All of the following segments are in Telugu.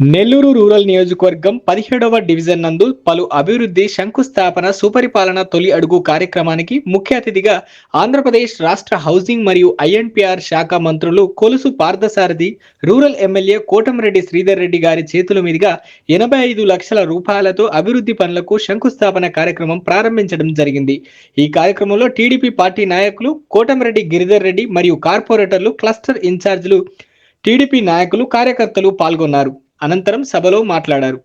నెల్లూరు రూరల్ నియోజకవర్గం పదిహేడవ డివిజన్ నందు పలు అభివృద్ధి శంకుస్థాపన సుపరిపాలన తొలి అడుగు కార్యక్రమానికి ముఖ్య అతిథిగా ఆంధ్రప్రదేశ్ రాష్ట్ర హౌసింగ్ మరియు ఐఎన్పిఆర్ శాఖ మంత్రులు కొలుసు పార్థసారథి రూరల్ ఎమ్మెల్యే కోటంరెడ్డి శ్రీధర్ రెడ్డి గారి చేతుల మీదుగా ఎనభై ఐదు లక్షల రూపాయలతో అభివృద్ధి పనులకు శంకుస్థాపన కార్యక్రమం ప్రారంభించడం జరిగింది. ఈ కార్యక్రమంలో టీడీపీ పార్టీ నాయకులు కోటంరెడ్డి గిరిధర్ రెడ్డి మరియు కార్పొరేటర్లు క్లస్టర్ ఇన్ఛార్జీలు టీడీపీ నాయకులు కార్యకర్తలు పాల్గొన్నారు. అనంతరం సభలో మాట్లాడారు.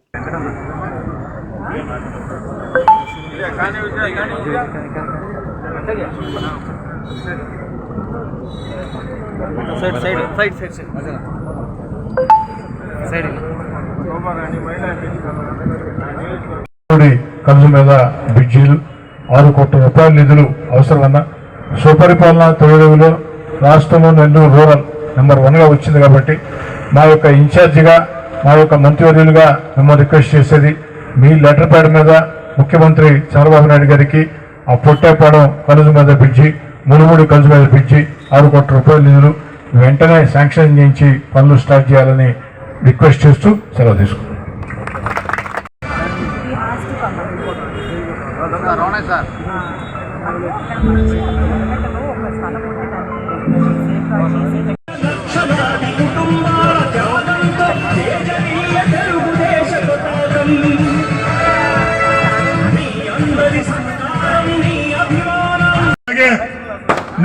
కన్ను మీద బ్రిడ్జీలు ఆరు కోట్ల రూపాయల నిధులు అవసరమన్న సుపరిపాలన తొలిలో రాష్ట్రంలో నెల్లూరు రూరల్ నెంబర్ వన్గా వచ్చింది కాబట్టి మా యొక్క ఇన్ఛార్జిగా మా యొక్క మంత్రివర్యులుగా మిమ్మల్ని రిక్వెస్ట్ చేసేది మీ లెటర్ ప్యాడ్ మీద ముఖ్యమంత్రి చంద్రబాబు నాయుడు గారికి ఆ పొట్టేపాడం కలుజు మీద బ్రిడ్జి మునుముడి కలుజు మీద బ్రిడ్జి ఆరు కోట్ల రూపాయల నిధులు వెంటనే శాంక్షన్ చేయించి పనులు స్టార్ట్ చేయాలని రిక్వెస్ట్ చేస్తూ సెలవు సార్.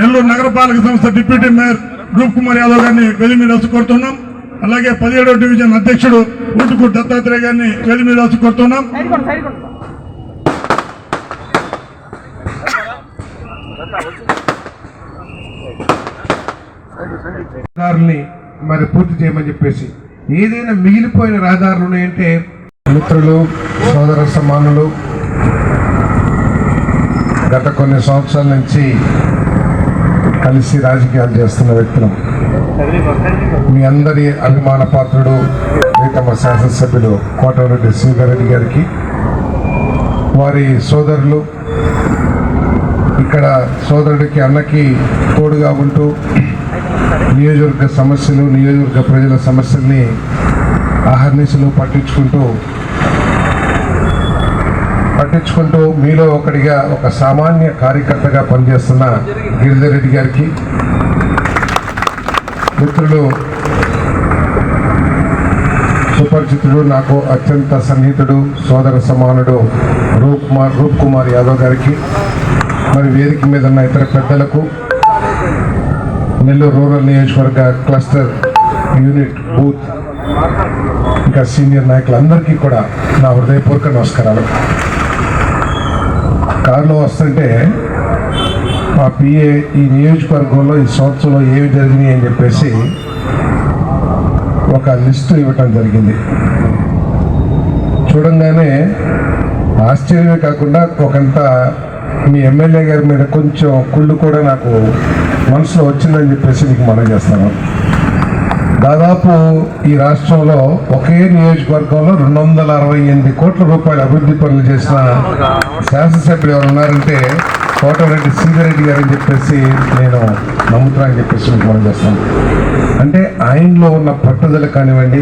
నెల్లూరు నగరపాలక సంస్థ డిప్యూటీ మేయర్ రూప్ కుమార్ యాదవ్ గారిని వేది మీద కోరుతున్నాం. అలాగే పదిహేడవ డివిజన్ అధ్యక్షుడు ఊటుకూరు దత్తాత్రేయ గారిని వేది మీద కోరుతున్నాం. రహదారుల్ని మరి పూర్తి చేయమని చెప్పేసి ఏదైనా మిగిలిపోయిన రహదారులు ఉన్నాయంటే మిత్రులు సోదర సమానులు గత కొన్ని సంవత్సరాల నుంచి కలిసి రాజకీయాలు చేస్తున్న వ్యక్తులం. మీ అందరి అభిమాన పాత్రుడు ప్రీతమ శాసనసభ్యులు కోటరెడ్డి శ్రీధరెడ్డి గారికి వారి సోదరులు ఇక్కడ సోదరుడికి అన్నకి తోడుగా ఉంటూ నియోజకవర్గ సమస్యలు నియోజకవర్గ ప్రజల సమస్యల్ని ఆహర్నిశలు పట్టించుకుంటూ పట్టించుకుంటూ మీలో ఒకటిగా ఒక సామాన్య కార్యకర్తగా పనిచేస్తున్న గిరిధర్ రెడ్డి గారికి మిత్రులు సుపరిచితుడు నాకు అత్యంత సన్నిహితుడు సోదర సమానుడు రూప్ కుమార్ రూప్ కుమార్ యాదవ్ గారికి మరి వేదిక మీద ఉన్న ఇతర పెద్దలకు నెల్లూరు రూరల్ నియోజకవర్గ క్లస్టర్ యూనిట్ బూత్ ఇంకా సీనియర్ నాయకులందరికీ కూడా నా హృదయపూర్వక నమస్కారాలు. కారులో వస్తుంటే మా పిఏ ఈ నియోజకవర్గంలో ఈ సంవత్సరంలో ఏమి జరిగినాయి అని చెప్పేసి ఒక లిస్టు ఇవ్వటం జరిగింది. చూడంగానే ఆశ్చర్యమే కాకుండా ఒకంత మీ ఎమ్మెల్యే గారి మీద కొంచెం కుళ్ళు కూడా నాకు మనసులో వచ్చిందని చెప్పేసి మీకు మనం చేస్తాను దాదాపు ఈ రాష్ట్రంలో ఒకే నియోజకవర్గంలో రెండు వందల అరవై ఎనిమిది కోట్ల రూపాయల అభివృద్ధి పనులు చేసిన శాసనసభ్యులు ఎవరు ఉన్నారంటే కోటరెడ్డి సీతారెడ్డి గారు అని చెప్పేసి నేను నమ్ముతున్నానని చెప్పేసి మనం చేస్తాను అంటే ఆయనలో ఉన్న పట్టుదల కానివ్వండి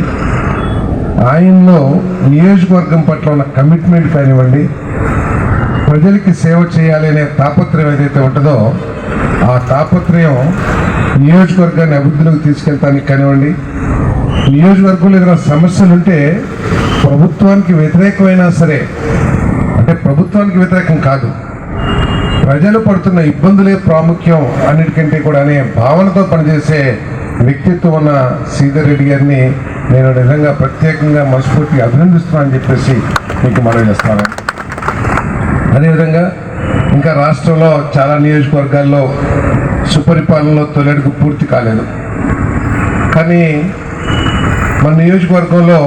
ఆయనలో నియోజకవర్గం పట్ల ఉన్న కమిట్మెంట్ కానివ్వండి ప్రజలకి సేవ చేయాలి అనే తాపత్రయం ఏదైతే ఉంటుందో ఆ తాపత్రయం నియోజకవర్గాన్ని అభివృద్ధిలోకి తీసుకెళ్తానికి కానివ్వండి నియోజకవర్గంలో ఏదైనా సమస్యలు ఉంటే ప్రభుత్వానికి వ్యతిరేకమైనా సరే అంటే ప్రభుత్వానికి వ్యతిరేకం కాదు ప్రజలు పడుతున్న ఇబ్బందులే ప్రాముఖ్యం అన్నిటికంటే కూడా అనే భావనతో పనిచేసే వ్యక్తిత్వం ఉన్న శ్రీధర్ రెడ్డి గారిని నేను నిజంగా ప్రత్యేకంగా మనస్ఫూర్తిగా అభినందిస్తున్నానని చెప్పేసి మీకు మనం చేస్తాను. అదేవిధంగా ఇంకా రాష్ట్రంలో చాలా నియోజకవర్గాల్లో సుపరిపాలనలో తొలడుగు పూర్తి కాలేదు. కానీ మన నియోజకవర్గంలో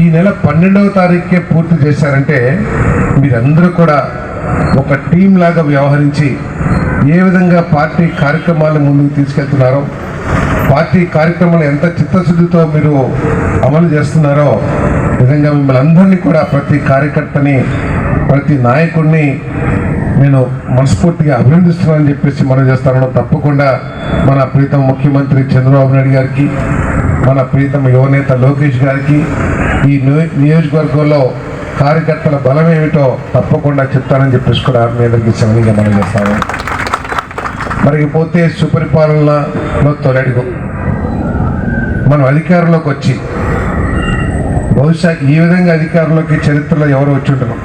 ఈ నెల పన్నెండవ తారీఖుకే పూర్తి చేశారంటే మీరందరూ కూడా ఒక టీం లాగా వ్యవహరించి ఏ విధంగా పార్టీ కార్యక్రమాలను ముందుకు తీసుకెళ్తున్నారో పార్టీ కార్యక్రమాలు ఎంత చిత్తశుద్ధితో మీరు అమలు చేస్తున్నారో నిజంగా మిమ్మల్ని అందరినీ కూడా ప్రతి కార్యకర్తని ప్రతి నాయకుడిని నేను మనస్ఫూర్తిగా అభినందిస్తున్నానని చెప్పేసి మనం చేస్తాను తప్పకుండా మన ప్రీతం ముఖ్యమంత్రి చంద్రబాబు నాయుడు గారికి మన ప్రీతం యువనేత లోకేష్ గారికి ఈ నియోజకవర్గంలో కార్యకర్తల బలం ఏమిటో తప్పకుండా చెప్తానని చెప్పేసి కూడా మీ అందరికీ సమయంగా మనం చేస్తాను మరి పోతే సుపరిపాలనలో తొలడుగు మనం అధికారంలోకి వచ్చి బహుశా ఈ విధంగా అధికారంలోకి చరిత్రలో ఎవరు వచ్చి ఉంటారు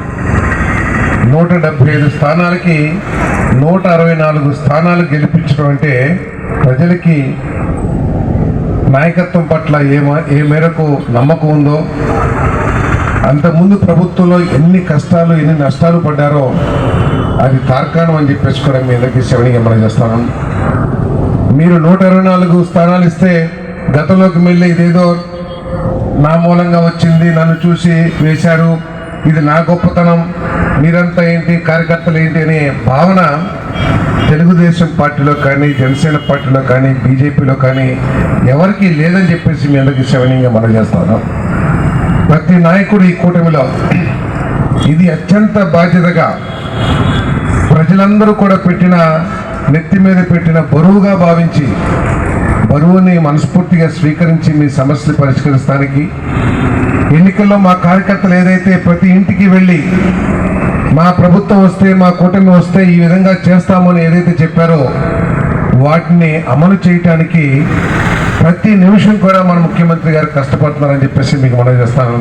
నూట డెబ్బై ఐదు స్థానాలకి నూట అరవై నాలుగు స్థానాలు గెలిపించడం అంటే ప్రజలకి నాయకత్వం పట్ల ఏ ఏ మేరకు నమ్మకం ఉందో అంతకుముందు ప్రభుత్వంలో ఎన్ని కష్టాలు ఎన్ని నష్టాలు పడ్డారో అది తార్కాణం అని చెప్పేసి కూడా మీ అందరికీ శవనిగా గమనం చేస్తాను మీరు నూట ఇరవై నాలుగు స్థానాలు ఇస్తే గతంలోకి వెళ్ళి ఇదేదో నా మూలంగా వచ్చింది నన్ను చూసి వేశారు ఇది నా గొప్పతనం. మీరంతా ఏంటి కార్యకర్తలు ఏంటి అనే భావన తెలుగుదేశం పార్టీలో కానీ జనసేన పార్టీలో కానీ బీజేపీలో కానీ ఎవరికి లేదని చెప్పేసి మీ అందరికీ శవనీయంగా మనం చేస్తాను ప్రతి నాయకుడు ఈ కూటమిలో ఇది అత్యంత బాధ్యతగా ప్రజలందరూ కూడా పెట్టిన నెత్తి మీద పెట్టిన బరువుగా భావించి బరువుని మనస్ఫూర్తిగా స్వీకరించి మీ సమస్యలు పరిష్కరిస్తానికి ఎన్నికల్లో మా కార్యకర్తలు ఏదైతే ప్రతి ఇంటికి వెళ్ళి మా ప్రభుత్వం వస్తే మా కూటమి వస్తే ఈ విధంగా చేస్తామని ఏదైతే చెప్పారో వాటిని అమలు చేయటానికి ప్రతి నిమిషం కూడా మన ముఖ్యమంత్రి గారు కష్టపడుతున్నారని చెప్పేసి మీకు మనం చేస్తాను.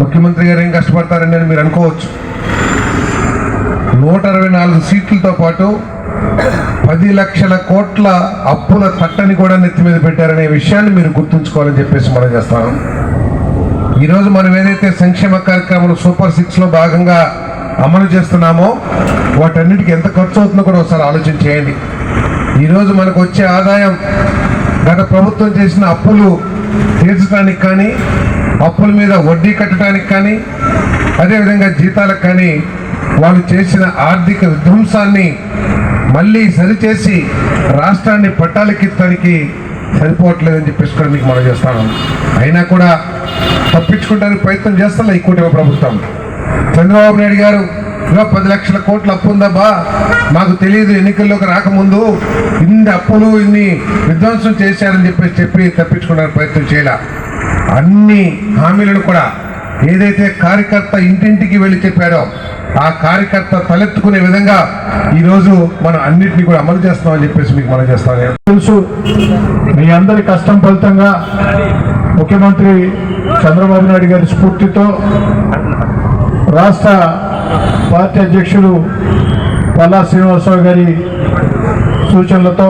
ముఖ్యమంత్రి గారు ఏం కష్టపడతారని మీరు అనుకోవచ్చు. నూట అరవై నాలుగు సీట్లతో పాటు పది లక్షల కోట్ల అప్పుల తట్టని కూడా నెత్తి మీద పెట్టారనే విషయాన్ని మీరు గుర్తుంచుకోవాలని చెప్పేసి మనం చేస్తాను. ఈరోజు మనం ఏదైతే సంక్షేమ కార్యక్రమాలు సూపర్ సిక్స్లో భాగంగా అమలు చేస్తున్నామో వాటన్నిటికీ ఎంత ఖర్చు అవుతుందో కూడా ఒకసారి ఆలోచన చేయండి. ఈరోజు మనకు వచ్చే ఆదాయం గత ప్రభుత్వం చేసిన అప్పులు తీర్చడానికి కానీ అప్పుల మీద వడ్డీ కట్టడానికి కానీ అదేవిధంగా జీతాలకు కానీ వాళ్ళు చేసిన ఆర్థిక విధ్వంసాన్ని మళ్ళీ సరిచేసి రాష్ట్రాన్ని పట్టాలెక్కించడానికి సరిపోవట్లేదని చెప్పేసి కూడా మీకు మనం చేస్తాను అయినా కూడా తప్పించుకోవడానికి ప్రయత్నం చేస్తాను ఈ కూటమి ప్రభుత్వం. చంద్రబాబు నాయుడు గారు ఇంకా పది లక్షల కోట్ల అప్పు ఉందబ్బా మాకు తెలియదు ఎన్నికల్లోకి రాకముందు ఇన్ని అప్పులు ఇన్ని విధ్వంసం చేశారని చెప్పేసి చెప్పి తప్పించుకోవడానికి ప్రయత్నం చేయాల? అన్ని హామీలను కూడా ఏదైతే కార్యకర్త ఇంటింటికి వెళ్ళి చెప్పాడో ఆ కార్యకర్త తలెత్తుకునే విధంగా ఈరోజు మనం అన్నింటినీ కూడా అమలు చేస్తామని చెప్పేసి మీకు మనం చేస్తాను తెలుసు మీ అందరి కష్టం ఫలితంగా ముఖ్యమంత్రి చంద్రబాబు నాయుడు గారి స్ఫూర్తితో రాష్ట్ర పార్టీ అధ్యక్షులు పల్లా శ్రీనివాసరావు గారి సూచనలతో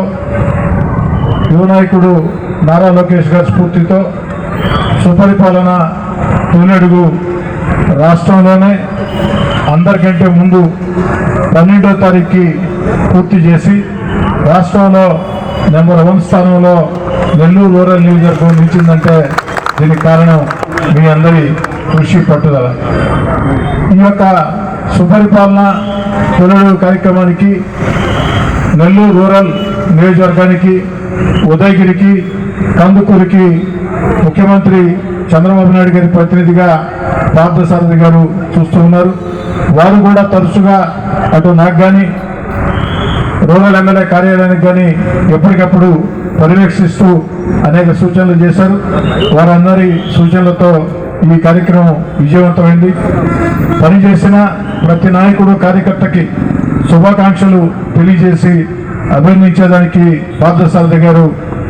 యువ నాయకుడు నారా లోకేష్ గారి స్ఫూర్తితో సుపరిపాలన తొలడుగు రాష్ట్రంలోనే అందరికంటే ముందు పన్నెండో తారీఖుకి పూర్తి చేసి రాష్ట్రంలో నెంబర్ వన్ స్థానంలో నెల్లూరు రూరల్ నియోజకవర్గం నిలిచిందంటే దీనికి కారణం మీ అందరి కృషి పట్టుదల. ఈ యొక్క సుపరిపాలన తొలడు కార్యక్రమానికి నెల్లూరు రూరల్ నియోజకవర్గానికి ఉదయగిరికి కందుకూరికి ముఖ్యమంత్రి చంద్రబాబు నాయుడు గారి ప్రతినిధిగా పార్థసారథి గారు చూస్తూ ఉన్నారు. వారు కూడా తరచుగా అటు నాకు కానీ రూరల్ ఎమ్మెల్యే కార్యాలయానికి కానీ ఎప్పటికప్పుడు పర్యవేక్షిస్తూ అనేక సూచనలు చేశారు. వారందరి సూచనలతో ఈ కార్యక్రమం విజయవంతమైంది. పనిచేసిన ప్రతి నాయకుడు కార్యకర్తకి శుభాకాంక్షలు తెలియజేసి అభినందించేదానికి పార్థసారథి గారు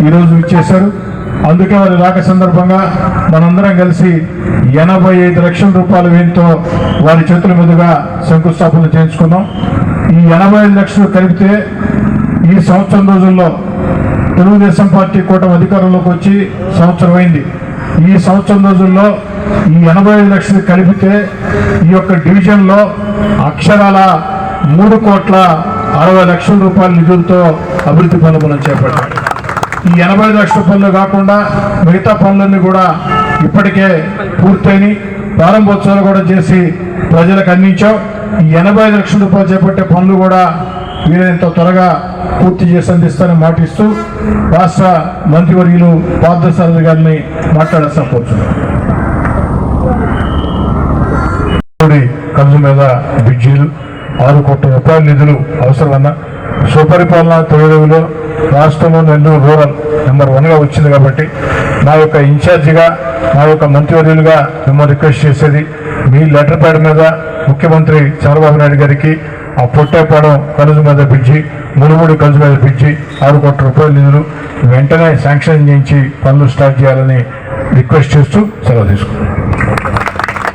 ఈరోజు ఇచ్చేశారు అందుకే వారి రాక సందర్భంగా మనందరం కలిసి ఎనభై ఐదు లక్షల రూపాయల వ్యయంతో వారి చేతుల మీదుగా శంకుస్థాపన చేయించుకున్నాం. ఈ ఎనభై ఐదు లక్షలు కలిపితే ఈ సంవత్సరం రోజుల్లో తెలుగుదేశం పార్టీ కూటమి అధికారంలోకి వచ్చి సంవత్సరం అయింది. ఈ సంవత్సరం రోజుల్లో ఈ ఎనభై ఐదు లక్షలు కలిపితే ఈ యొక్క డివిజన్లో అక్షరాల మూడు కోట్ల అరవై లక్షల రూపాయల నిధులతో అభివృద్ధి పనులు మనం ఈ ఎనభై లక్షల పనులు కాకుండా మిగతా పనులన్నీ కూడా ఇప్పటికే పూర్తయిని ప్రారంభోత్సవాలు కూడా చేసి ప్రజలకు అందించాం. ఈ ఎనభై లక్షల రూపాయలు చేపట్టే పనులు కూడా వీలైనంత త్వరగా పూర్తి చేసి అందిస్తానని మాటిస్తూ రాష్ట్ర మంత్రివర్యులు పార్థసారథి గారిని మాట్లాడాల్సిన కూర్చున్నాం కలుసు మీద బ్రిడ్జీలు ఆరు కోట్ల రూపాయల నిధులు అవసరమన్నా సుపరిపాలన తొలగిలో రాష్ట్రంలో నెల్లూరు రూరల్ నెంబర్ వన్గా వచ్చింది కాబట్టి నా యొక్క ఇన్ఛార్జిగా నా యొక్క మంత్రివర్యులుగా మిమ్మల్ని రిక్వెస్ట్ చేసేది మీ లెటర్ ప్యాడ్ మీద ముఖ్యమంత్రి చంద్రబాబు నాయుడు గారికి ఆ పొట్టేపాడం కలుజు మీద బ్రిడ్జి మునుముడి కలుజు మీద బ్రిడ్జి ఆరు కోట్ల రూపాయల నిధులు వెంటనే శాంక్షన్ చేయించి పనులు స్టార్ట్ చేయాలని రిక్వెస్ట్ చేస్తూ సెలవు తీసుకున్నాను